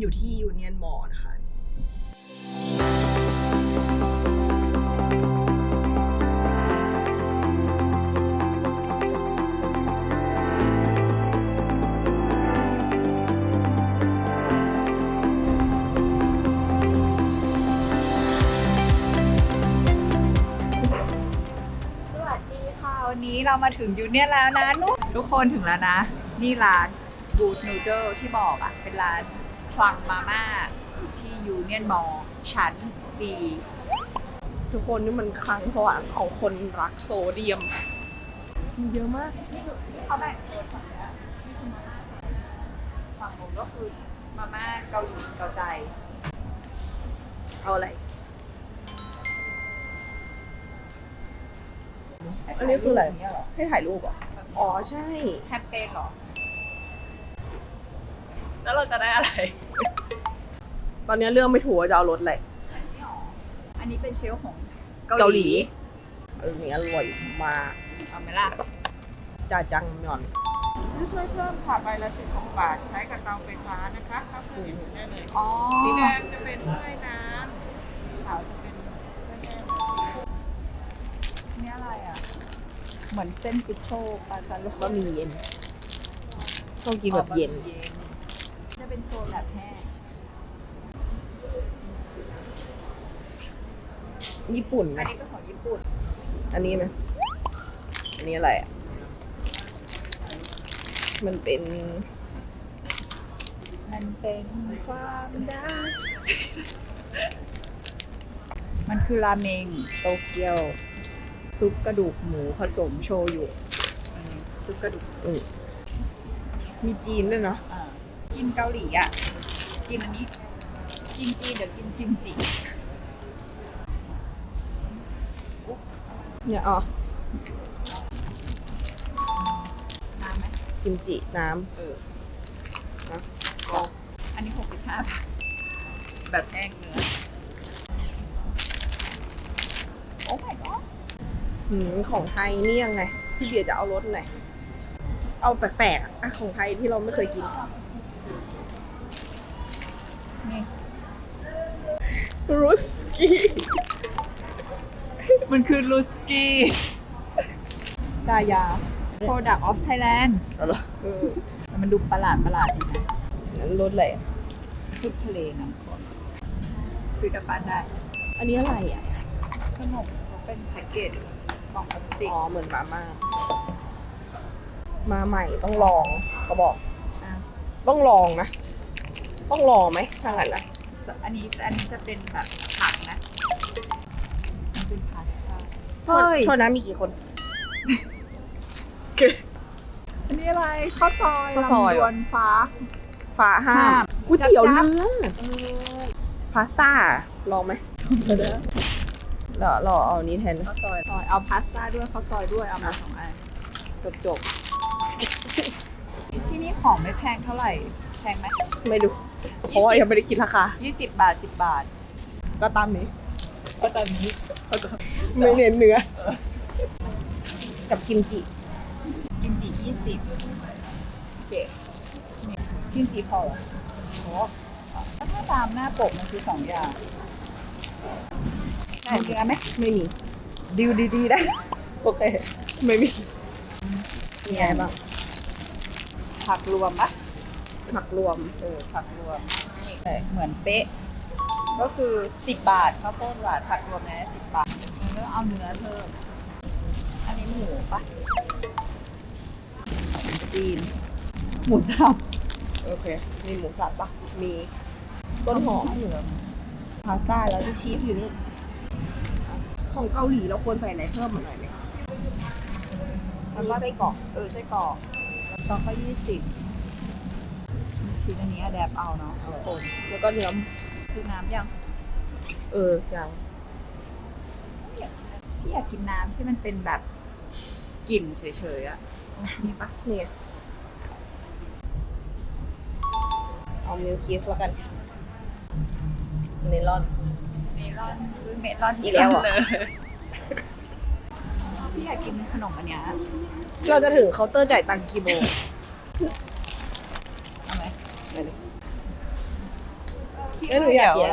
อยู่ที่ยูเนียนมอนะคะสวัสดีค่ะวันนี้เรามาถึงยูเนียนแล้วนะนุทุกคนถึงแล้วนะ นี่ร้านบูธนูเดิลที่บอกอะ เป็นร้าน คลังมาม่าอยู่ที่ยูเนียนมอชั้นดีทุกคนนี่มันคลังสวรรค์ของคนรักโซเดียมมีเยอะมากนี่คือเขาแบ่งโซนฝั่งเนี้ยนี่คือมาม่าฝั่งนู้นก็คือมาม่าเกาหลีเกาใจ เอาอะไร อันนี้คืออะไรย่างเงี้ยเหรอให้ถ่ายรูปเหรอ อ๋อใช่ แคมเปญเหรอ แล้วเราจะได้อะไร ตอนนี้เรื่องไม่ถูกว่าจะเอารถอะไรอันนี้หรออันนี้เป็นเชลฟ์ของเกาหลีอันนี้อร่อยมากเอาไหมล่ะจ่าจังหย่อนช่วยเพิ่มค่ะใบละสิบของบาท ใช้กับเตาไฟฟ้านะคะเข้าเครื่องดื่มได้เลยอ๋อสีแดงจะเป็นถ้วยน้ำขาวจะเป็นถ้วยแห้งนี่อะไรอะ เหมือนเส้นฟิชโชปลาซาโลบะหมี่เย็นชอบกินแบบเย็นจะ เป็นโซนแบบแห้งญี่ปุ่นอันนะนี้ก็ของญี่ปุ่น อันนี้ไหมอันนี้อะไรอะ มันเป็นมันเป็นความได้มันคือราเมงโตเกียว ซุปกระดูกหมูผสมโชยุอืมซุปกระดูกอืมมีจีนด้วยเนาะอ่า กินเกาหลีอะ กินอันนี้ กินจีนเดี๋ยวกินกิมจิเนี่ยอ๋อน้ำไหมกิมจิน้เออำนะอันนี้หกสิบห้าบาทแบบแห้งเนื้อโอ้ my god หืมของไทยนี่ยังไงพี่เบียร์จะเอารสไหนเอาแปลกๆอะอะของไทยที่เราไม่เคยกินนี่ รุสกี้มันคือลูสกี้กายา product of Thailand เอาเหรอเออแต่มันดูประหลาดประหลาดดีนะนั้นรสอะไรอะซุปทะเลนะคนซื้อกลับบ้านได้ อันนี้อะไรอะ ขนมเป็นแพ็กเกจกล่องพลาสติกอ๋อ เหมือนมาม่า มาใหม่ต้องลองเขาบอก อะต้องลองนะ ต้องลองไหมถ้างั้นนะ อันนี้อันนี้จะเป็นแบบผักนะมันเป็นพาสต้าโทษโทษนะมีกี่คน อันนี้อะไรข้าวซอยข้าวซอย ลำดวนฟ้าฟ้าห้าห้ามมก๋วยเตี๋ยวจับ เนื้อพาสต้า ลองไหมเราเราเอาอันนี้แทนข้าวซอยซอยเอาพาสต้าด้วยข้าวซอยด้วยเอามาสองอันจบจบที่นี่ของไม่แพงเท่าไหร่แพงไหมไม่ดู เพราะว่ายังไม่ได้คิดราคายี่สิบบาทสิบบาท ก็ตามนี้ก็ตอนนี้ไม่เน้นเนื้อ กับกิมจิกิมจิยี่สิบเจ็ดกิมจิพอเหรอโอ้แล้วถ้าตามหน้าปกมันคือสองอย่างได้เนื้อไหมไม่มีดิวดีๆได้โอเคไม่มีมีอะไรบ้างผักรวมปะ ผักรวมเออผักรวมนี่เหมือนเป๊ะ ก็คือสิบบาทข้าวโพดหวานผักรวมนะสิบบาทแล้วเอาเนื้อเพิ่มอันนี้หมูปะจีนหมูสับโอเค มีหมูสับปะมีต้นหอมเหลืองพาสต้าแล้วที่ชีสอยู่นี่ของเกาหลีเราควรใส่อะไรเพิ่มมาหน่อยไหมแล้วก็ไส้กรอก เออไส้กรอกแล้วก็ก็ยี่สิบ ชิ้นอันนี้อะแดบเอาเนาะทุกคนแล้วก็เนื้อซื้อน้ำยัง เออยังพี่อยากกินน้ำที่มันเป็นแบบกลิ่นเฉยๆอะมีปะนี่ไงเอามิลคิสแล้วกัน เมลอน เมลอนหรือเมลอนอีกแล้วเหรอเลยพี่อยากกินขนมอันเนี้ยเราจะถึงเคาน์เตอร์จ่ายตังค์กี่โมงเอาไหมไป เลยเอ้ยหนูอยากเขียน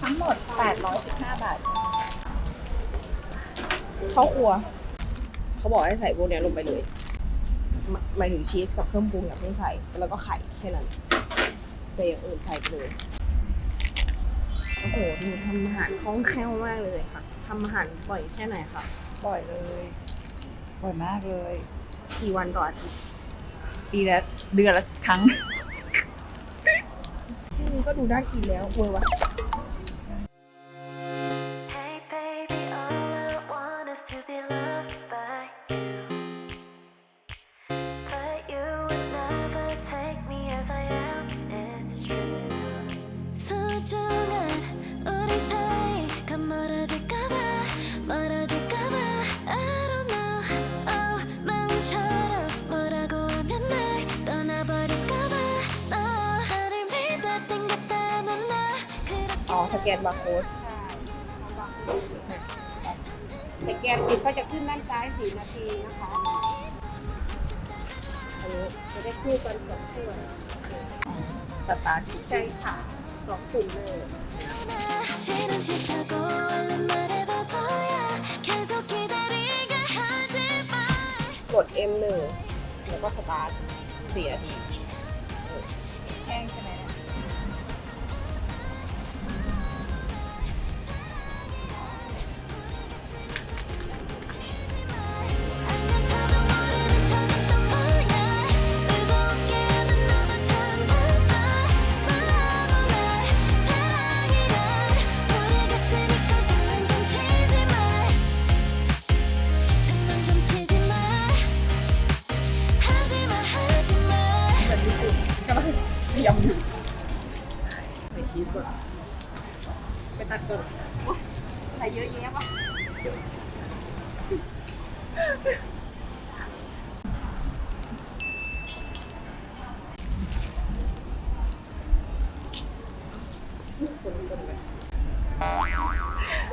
ทั้งหมด 815 บาท เข้าครัว เขาบอกให้ใส่พวกเนี้ยลงไปเลยหมหมายถึงชีสกับเครื่องปรุงอย่าเพิ่งใส่ แล้วก็ไข่แค่นั้นแต่อย่างอื่นใส่ไปเลย โอ้โหหนูทำอาหารคล่องแคล่วมากเลยค่ะ ทำอาหารบ่อยแค่ไหนคะบ่อยเลยบ่อยมากเลย กี่วันต่ออาทิตย์ปีละเดือนละครั้ง แค่นี้ก็ดูน่ากินแล้วเวอร์วะ อ๋อ สแกนบาร์โค้ดสแกนติดก็จะขึ้นด้านซ้ายสี่นาทีนะคะ อันนี้จะได้คู่กันสองคู่ สตาร์ท ใช่ค่ะสองกลุ่มเลย 싫은 싫다고 얼른 말해도 보여 계속 기다리게 하지 마 กด M1 แล้วก็สตาร์ทสี่นาที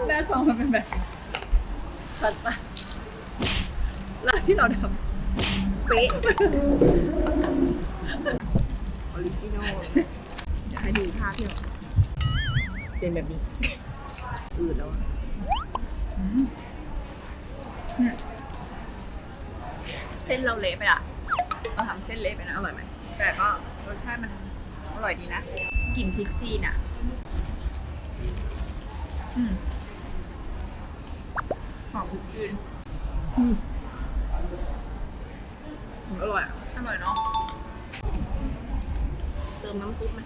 หน้าซองมันเป็นแบบพาสต้าแล้วที่เราทเป๊ะออริจินอลอยากให้ดูภาพที่เราเป็นแบบนี้ อืดแล้วอะเส้นเราเละไปละเราทำเส้นเละไปนะอร่อยไหมแต่ก็รสชาติมันอร่อยดีนะกลิ่นพริกจีนอะ อืม หอมพริกจีนอร่อยอะอร่อยเนาะเติมน้ำซุปไหม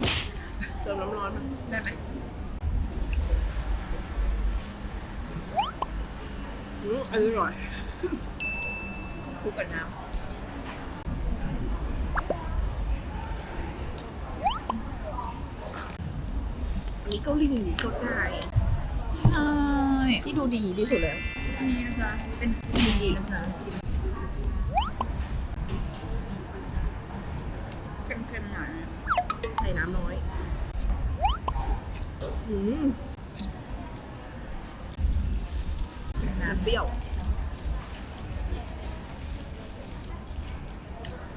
เติมน้ำร้อนไหมได้ไหมอืมอันนี้อร่อยคลุกกับน้อันนี้เกาหลีเกาใจำใช่ที่ดูดีที่สุดแล้ว อันนี้นะจ๊ะเป็นกิมจินะจ๊ะเค็มๆหน่อยใส่น้ำน้อยอืมน้ำเปรี้ยว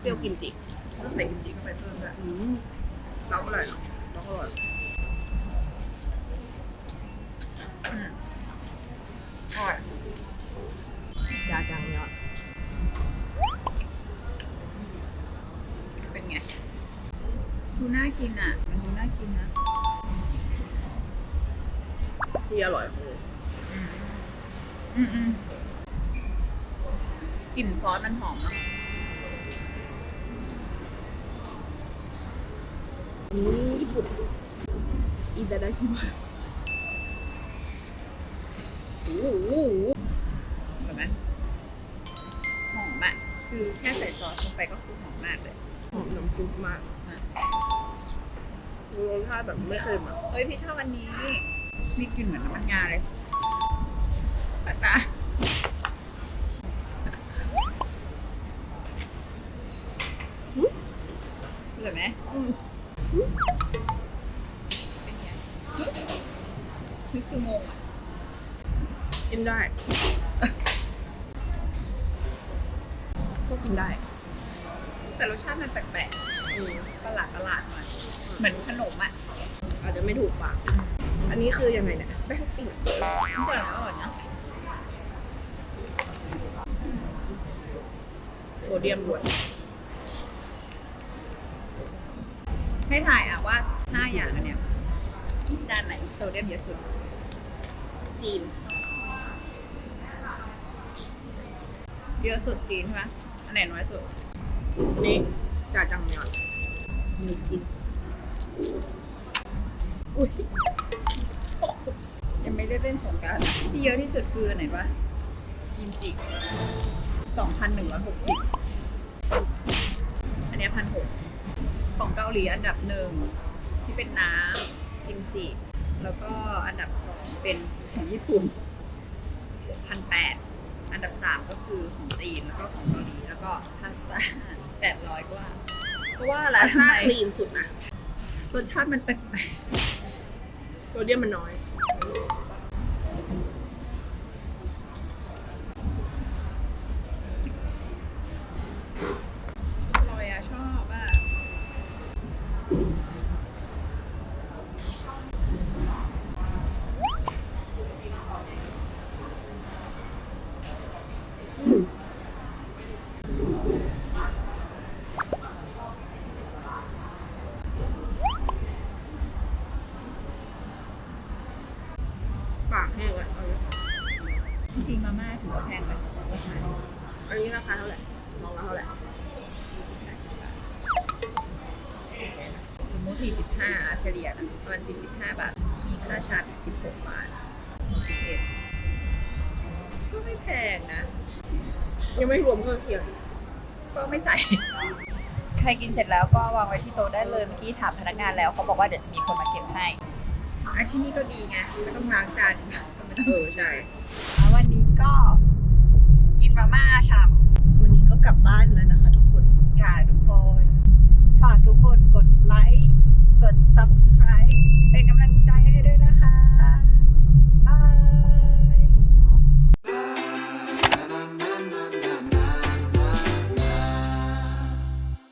เปรี้ยวกิมจิต้องใส่กิมจิเข้าไปเพิ่มด้วยอืมเราก็เลยเนาะแล้วก็อร่อยอร่อย น่ากินอะ มันดูน่ากินนะ ที่อร่อยของเลยอืมอืมอืมกลิ่นซอสมันหอมเนาะอันนี้ญี่ปุ่นอิตาดาคิมัสโอ้โหเห็นไหมหอมอะ คือแค่ใส่ซอสลงไปก็คือหอมมากเลย หอมน้ำซุปมาก อะรสชาติแบบไม่เค็มอะเอ้ยพี่ชอบอันนี้ มีกลิ่นเหมือนน้ำมันงาเลยปาตาเหลือไหมอืมเป็นไงนี่คืองงอะกินได้ คือยังไงเนี่ยแป้งปิ้งแต่อร่อยนะโซเดียมล้วนให้ถ่ายอะว่าห้าอย่างอันเนี้ยจานไหนโซเดียมเยอะสุด จีน เยอะสุดจีนใช่ไหมอันไหนน้อยสุดอันนี้จาจังมยอนมีคิสอุ้ย ยังไม่ได้เล่นสงกรารที่เยอะที่สุดคืออันไหนวะกิมจิสองพันหนึ่งร้อยหกสิบอันเนี้พันหกของเกาหลีอันดับหนึ่งที่เป็นน้ำกิมจิ แล้วก็อันดับสองเป็นของญี่ปุ่นพันแปดอันดับสามก็คือของจีนแล้วก็ของเกาหลีแล้วก็พาสต้าแปดร้อยกว่าก็ว่าแหละหทำน้าไมคลีนสุดนะรสชาติมันแปลกโซเดียมมันน้อย เท่าไหร่ลองละเท่าไหร่สี่สิบห้าสิบบาทสมมติสี่สิบห้าเฉลี่ยนะประมาณสี่สิบห้าบาท มีค่าชาร์จอีกสิบหกบาทสิบเอ็ดก็ไม่แพงนะ ยังไม่รวมเครื่องเคียงก็ไม่ใส่ ใครกินเสร็จแล้วก็วางไว้ที่โต๊ะได้เลย เมื่อกี้ถามพนักงานแล้วเขาบอกว่าเดี๋ยวจะมีคนมาเก็บให้อันที่นี่ก็ดีไงไม่ต้องล้างจานก็ไม่ต้องเออใช่แล้ววันนี้ก็กินมาม่าฉ่ำวันนี้ กลับบ้านแล้วนะคะ ทุกคนค่ะทุกคน ฝากทุกคนกดไลค์ กด subscribe เป็นกำลังใจให้ด้วยนะคะ บาย